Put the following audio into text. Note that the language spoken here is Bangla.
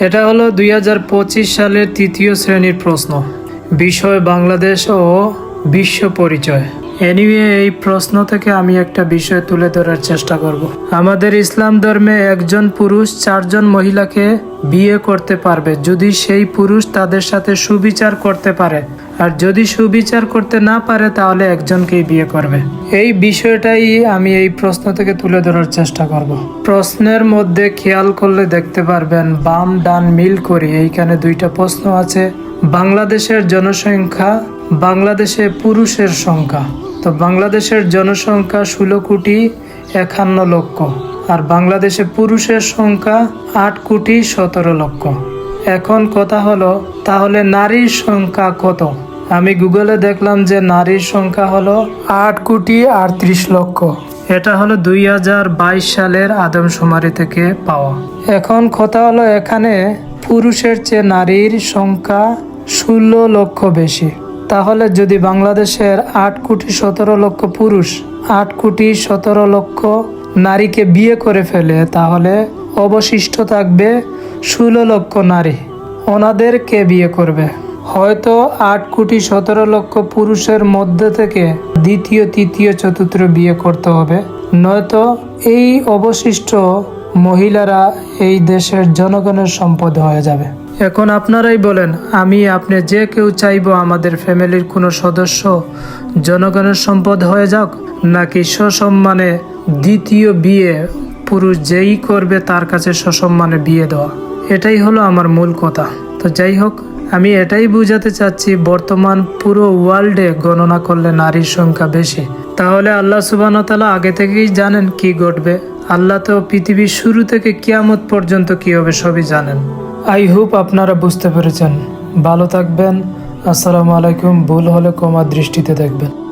এটা হলো দুই হাজার পঁচিশ সালের তৃতীয় শ্রেণির প্রশ্ন। বিষয় বাংলাদেশ ও বিশ্ব পরিচয়। এনিওয়ে এই প্রশ্ন থেকে আমি একটা বিষয় তুলে ধরার চেষ্টা করব। আমাদের ইসলাম ধর্মে একজন পুরুষ চারজন মহিলাকে বিয়ে করতে পারবে। যদি সেই পুরুষ তাদের সাথে সুবিচার করতে পারে, আর যদি সুবিচার করতে না পারে, তাহলে একজনকেই বিয়ে করবে। এই বিষয়টাই আমি এই প্রশ্ন থেকে তুলে ধরার চেষ্টা করব। প্রশ্নের মধ্যে খেয়াল করলে দেখতে পারবেন, বাম, ডান মিল করি। এইখানে দুইটা প্রশ্ন আছে। বাংলাদেশের জনসংখ্যা বাংলাদেশে পুরুষের সংখ্যা। তো বাংলাদেশের জনসংখ্যা ষোলো কোটি একান্ন লক্ষ আর বাংলাদেশে পুরুষের সংখ্যা আট কোটি সতেরো লক্ষ। এখন কথা হলো, তাহলে নারীর সংখ্যা কত? আমি গুগলে দেখলাম যে নারীর সংখ্যা হলো আট কোটি আটত্রিশ লক্ষ। এটা হলো দুই হাজার বাইশ সালের আদমশুমারি থেকে পাওয়া। এখন কথা হলো এখানে পুরুষের চেয়ে নারীর সংখ্যা ষোলো লক্ষ বেশি। তাহলে যদি বাংলাদেশের আট কোটি সতেরো লক্ষ পুরুষ আট কোটি সতেরো লক্ষ নারীকে বিয়ে করে ফেলে, তাহলে অবশিষ্ট থাকবে ষোলো লক্ষ নারী। ওনাদের কে বিয়ে করবে। হয়তো আট কোটি সতেরো লক্ষ পুরুষের মধ্যে থেকে দ্বিতীয়, তৃতীয়, চতুর্থ বিয়ে করতে হবে। নয়তো এই অবশিষ্ট মহিলারা এই দেশের জনগণের সম্পদ হয়ে যাবে। এখন আপনারাই বলেন, আমি, আপনি যে কেউ চাইব আমাদের ফ্যামিলির কোনো সদস্য, জনগণের সম্পদ হয়ে যাক, নাকি সসম্মানে দ্বিতীয় বিয়ে, পুরুষ যেই করবে তার কাছে সসম্মানে বিয়ে দেওয়া? এটাই হলো আমার মূল কথা। তো যাই হোক, আমি এটাই বুঝাতে চাচ্ছি, বর্তমান পুরো ওয়ার্ল্ডে গণনা করলে নারীর সংখ্যা বেশি। তাহলে আল্লাহ সুবাহতালা আগে থেকেই জানেন কি ঘটবে? আল্লাহ তো পৃথিবীর শুরু থেকে কিয়ামত পর্যন্ত কি হবে সবই জানেন। আই হোপ আপনারা বুঝতে পেরেছেন। ভালো থাকবেন। আসসালামু আলাইকুম। ভুল হলে কমা দৃষ্টিতে দেখবেন।